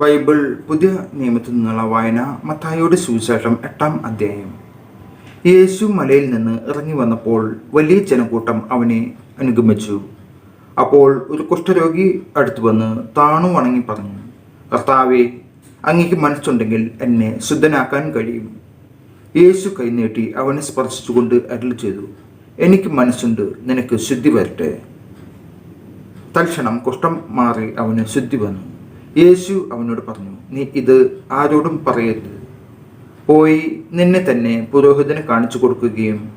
Bible പുതിയ നിയമത്തിൽ നിന്നുള്ള വായന മത്തായിയുടെ സുവിശേഷം എട്ടാം അധ്യായം. യേശു മലയിൽ നിന്ന് ഇറങ്ങി വന്നപ്പോൾ വലിയ ജനക്കൂട്ടം അവനെ അനുഗമിച്ചു. അപ്പോൾ ഒരു കുഷ്ഠരോഗി അടുത്തു വന്ന് താണു വണങ്ങി പറഞ്ഞു കർത്താവെ അങ്ങേക്ക് മനസ്സുണ്ടെങ്കിൽ എന്നെ ശുദ്ധനാക്കാൻ കഴിയും. യേശു കൈനീട്ടി അവനെ സ്പർശിച്ചുകൊണ്ട് അരുൾ ചെയ്തു എനിക്ക് മനസ്സുണ്ട് നിനക്ക് ശുദ്ധി വരട്ടെ. തൽക്ഷണം കുഷ്ഠം മാറി അവന് ശുദ്ധി വന്നു. യേശു അവനോട് പറഞ്ഞു നീ ഇത് ആരോടും പറയരുത്. പോയി നിന്നെ തന്നെ പുരോഹിതന് കാണിച്ചു കൊടുക്കുകയും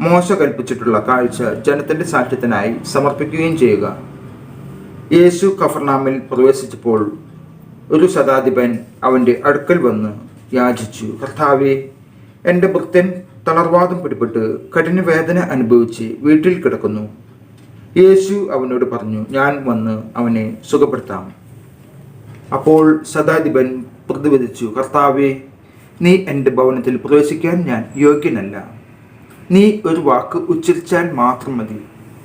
മോശ കൽപ്പിച്ചിട്ടുള്ള കാഴ്ച ജനത്തിന്റെ സാക്ഷ്യത്തിനായി സമർപ്പിക്കുകയും ചെയ്യുക. യേശു കഫർനാമിൽ പ്രവേശിച്ചപ്പോൾ ഒരു ശതാധിപൻ അവന്റെ അടുക്കൽ വന്ന് യാചിച്ചു കർത്താവെ എന്റെ ഭൃത്യൻ തളർവാദം പിടിപെട്ട് കഠിന വേദന അനുഭവിച്ച് വീട്ടിൽ കിടക്കുന്നു. യേശു അവനോട് പറഞ്ഞു ഞാൻ വന്ന് അവനെ സുഖപ്പെടുത്താം. അപ്പോൾ സദാധിപൻ പ്രതിവദിച്ചു കർത്താവെ നീ എന്റെ ഭവനത്തിൽ പ്രവേശിക്കാൻ ഞാൻ യോഗ്യനല്ല. നീ ഒരു വാക്ക് ഉച്ചരിച്ചാൽ മാത്രം മതി.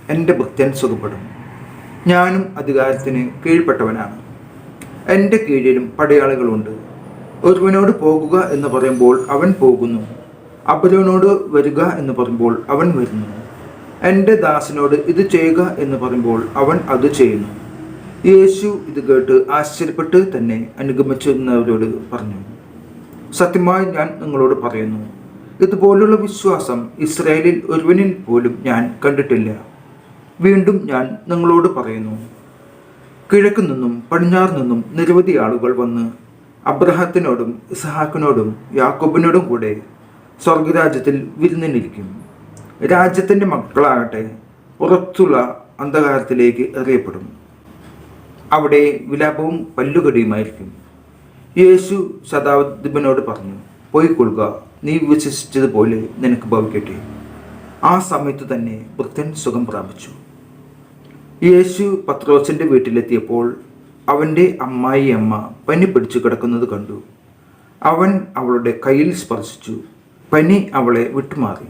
എന്റെ ഭക്തൻ സുഖപ്പെടും ഞാനും അധികാരത്തിന് കീഴ്പ്പെട്ടവനാണ്. എന്റെ കീഴിലും പടയാളികളുണ്ട്. ഒരുവനോട് പോകുക എന്ന് പറയുമ്പോൾ അവൻ പോകുന്നു. അപരവനോട് വരിക എന്ന് പറയുമ്പോൾ അവൻ വരുന്നു. എന്റെ ദാസിനോട് ഇത് ചെയ്യുക എന്ന് പറയുമ്പോൾ അവൻ അത് ചെയ്യുന്നു. യേശു ഇത് കേട്ട് ആശ്ചര്യപ്പെട്ട് തന്നെ അനുഗമിച്ചിരുന്നവരോട് പറഞ്ഞു സത്യമായി ഞാൻ നിങ്ങളോട് പറയുന്നു ഇതുപോലുള്ള വിശ്വാസം ഇസ്രായേലിൽ ഒരുവനിൽ പോലും ഞാൻ കണ്ടിട്ടില്ല. വീണ്ടും ഞാൻ നിങ്ങളോട് പറയുന്നു കിഴക്കു നിന്നും പടിഞ്ഞാറ് നിന്നും നിരവധി ആളുകൾ വന്ന് അബ്രഹത്തിനോടും ഇസഹാക്കിനോടും യാക്കോബിനോടും കൂടെ സ്വർഗരാജ്യത്തിൽ വിരുന്നിനിരിക്കും. രാജ്യത്തിന്റെ മക്കളാകട്ടെ പുറത്തുള്ള അന്ധകാരത്തിലേക്ക് എറിയപ്പെടും. അവിടെ വിലാപവും പല്ലുകടിയുമായിരിക്കും. യേശു ശതാധിപനോട് പറഞ്ഞു പോയിക്കൊള്ളുക നീ വിശ്വസിച്ചതുപോലെ നിനക്ക് ഭവിക്കട്ടെ. ആ സമയത്ത് തന്നെ വൃദ്ധൻ സുഖം പ്രാപിച്ചു. യേശു പത്രോസിന്റെ വീട്ടിലെത്തിയപ്പോൾ അവന്റെ അമ്മായി അമ്മ പനി പിടിച്ചു കിടക്കുന്നത് കണ്ടു. അവൻ അവളുടെ കയ്യിൽ സ്പർശിച്ചു. പനി അവളെ വിട്ടുമാറി.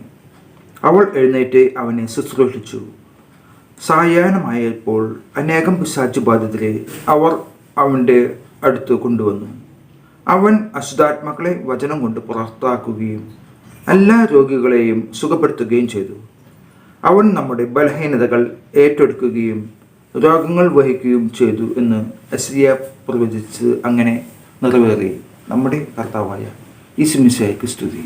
അവൾ എഴുന്നേറ്റ് അവനെ ശുശ്രൂഷിച്ചു. സായാഹ്നമായപ്പോൾ അനേകം പിശാചു ബാധിതരെ അവർ അവന്റെ അടുത്ത് കൊണ്ടുവന്നു. അവൻ അശുദ്ധാത്മാക്കളെ വചനം കൊണ്ട് പുറത്താക്കുകയും എല്ലാ രോഗികളെയും സുഖപ്പെടുത്തുകയും ചെയ്തു. അവൻ നമ്മുടെ ബലഹീനതകൾ ഏറ്റെടുക്കുകയും രോഗങ്ങൾ വഹിക്കുകയും ചെയ്തു എന്ന് അസിയ പ്രവചിച്ച് അങ്ങനെ നിറവേറി. നമ്മുടെ കർത്താവായ ഈസുമിശായ്ക്ക് സ്തുതി.